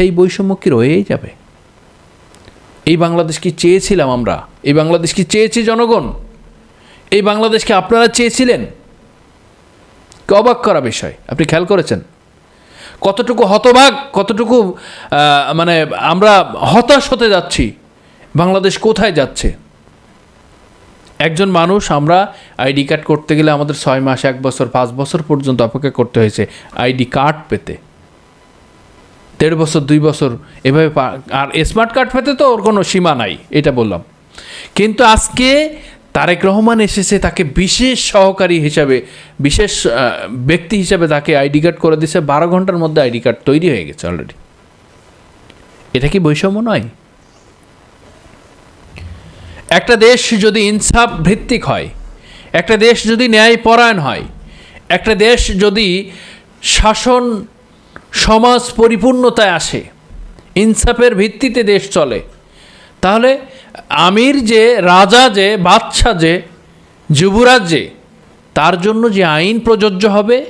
সেই বৈষম্য কি রয়েই যাবে? এই বাংলাদেশ কি চেয়েছিলাম আমরা? এই বাংলাদেশ কি চেয়েছি জনগণ? এই বাংলাদেশকে আপনারা চেয়েছিলেন? অবাক করা বিষয়, আপনি খেয়াল করেছেন? কতটুকু হতবাক কতটুকু মানে আমরা হতাশ হতে যাচ্ছি, বাংলাদেশ কোথায় যাচ্ছে? একজন মানুষ আমরা আইডি কার্ড করতে গেলে আমাদের ছয় মাস, এক বছর, পাঁচ বছর পর্যন্ত অপেক্ষা করতে হয়েছে আইডি কার্ড পেতে। দেড় বছর, দুই বছর, এভাবে আর স্মার্ট কার্ড পেতে তো ওর কোনো সীমা নাই, এটা বললাম। কিন্তু আজকে তারেক রহমান এসেছে, তাকে বিশেষ সহকারী হিসাবে, বিশেষ ব্যক্তি হিসাবে তাকে আইডি কার্ড করে দিয়েছে, বারো ঘণ্টার মধ্যে আইডি কার্ড তৈরি হয়ে গেছে অলরেডি এটা কি বৈষম্য নয়? একটা দেশ যদি ইনসাফ ভিত্তিক হয়, একটা দেশ যদি ন্যায়পরায়ণ হয়, একটা দেশ যদি শাসন সমাজ পরিপূর্ণতায় আসে, ইনসাফের ভিত্তিতে দেশ চলে। তাহলে আমির যে, রাজা যে বাদশা যে, যুবরাজ যে, তার জন্য যে আইন প্রযোজ্য হবে,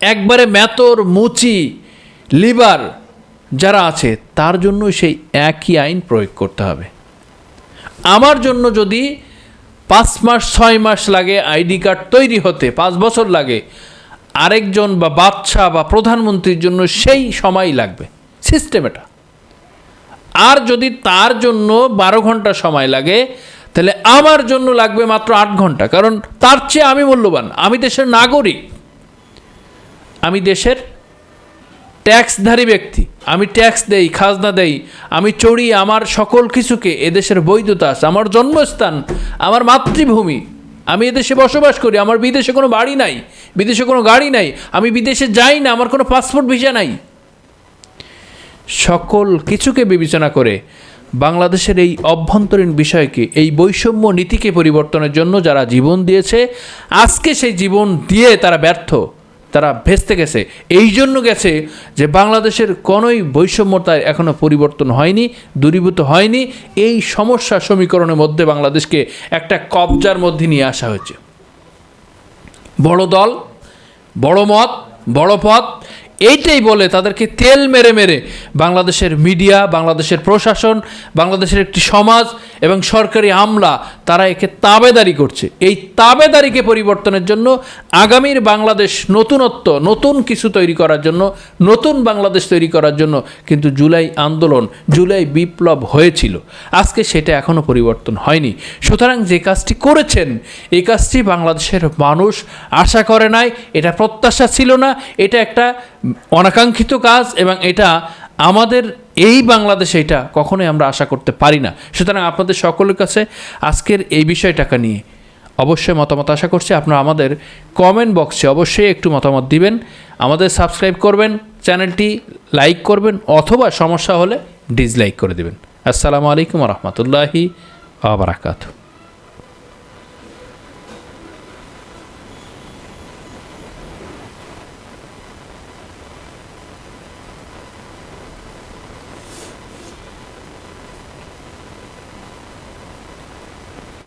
একবারে মেতর মুচি, লিবার যারা আছে, তার জন্য সেই একই আইন প্রয়োগ করতে হবে। আমার জন্য যদি পাঁচ মাস, ছয় মাস লাগে, আইডি কার্ড তৈরি হতে, পাঁচ বছর লাগে আরেকজন বা বাচ্চা বা প্রধানমন্ত্রীর জন্য সেই সময় লাগবে। সিস্টেম এটা। আর যদি তার জন্য বারো ঘণ্টা সময় লাগে, তাহলে আমার জন্য লাগবে মাত্র আট ঘণ্টা। কারণ তার চেয়ে আমি মূল্যবান। আমি দেশের নাগরিক। আমি দেশের ট্যাক্সধারী ব্যক্তি। আমি ট্যাক্স দেই, খাজনা দেই। আমি চড়ি আমার সকল কিছুকে, এদেশের বৈধতা আছে, আমার জন্মস্থান, আমার মাতৃভূমি। আমি এদেশে বসবাস করি, আমার বিদেশে কোনো বাড়ি নাই, বিদেশে কোনো গাড়ি নাই, আমি বিদেশে যাই না, আমার কোনো পাসপোর্ট, ভিসা নাই। সকল কিছুকে বিবেচনা করে বাংলাদেশের এই অভ্যন্তরীণ বিষয়কে, এই বৈষম্য নীতিকে পরিবর্তনের জন্য যারা জীবন দিয়েছে, আজকে সেই জীবন দিয়ে তারা ব্যর্থ। তারা ভেস্তে গেছে। এই জন্য গেছে যে বাংলাদেশের কোনোই বৈষম্যতায় এখনও পরিবর্তন হয়নি, দূরীভূত হয়নি। এই সমস্যা সমীকরণের মধ্যে বাংলাদেশকে একটা কবজার মধ্যে নিয়ে আসা হয়েছে। বড় দল, বড় মত, বড় পথ এইটাই বলে তাদেরকে তেল মেরে মেরে বাংলাদেশের মিডিয়া, বাংলাদেশের প্রশাসন, বাংলাদেশের একটি সমাজ এবং সরকারি আমলা, তারা একে তাবেদারি করছে। এই তাবেদারিকে পরিবর্তনের জন্য আগামীর বাংলাদেশ নতুনত্ব, নতুন কিছু তৈরি করার জন্য, নতুন বাংলাদেশ তৈরি করার জন্য কিন্তু জুলাই আন্দোলন, জুলাই বিপ্লব হয়েছিল। আজকে সেটা এখনও পরিবর্তন হয়নি। সুতরাং যে কাজটি করেছেন, এই কাজটি বাংলাদেশের মানুষ আশা করে নাই, এটা প্রত্যাশা ছিল না, এটা একটা অনাকাঙ্ক্ষিত কাজ এবং এটা আমাদের এই বাংলাদেশে এটা কখনোই আমরা আশা করতে পারি না। সুতরাং আপনাদের সকলের কাছে আজকের এই বিষয়টাকে নিয়ে অবশ্যই মতামত আশা করছি। আপনারা আমাদের কমেন্ট বক্সে অবশ্যই একটু মতামত দিবেন। আমাদের সাবস্ক্রাইব করবেন চ্যানেলটি লাইক করবেন, অথবা সমস্যা হলে ডিসলাইক করে দেবেন। আসসালামু আলাইকুম রহমতুল্লাহি আবরাকাতু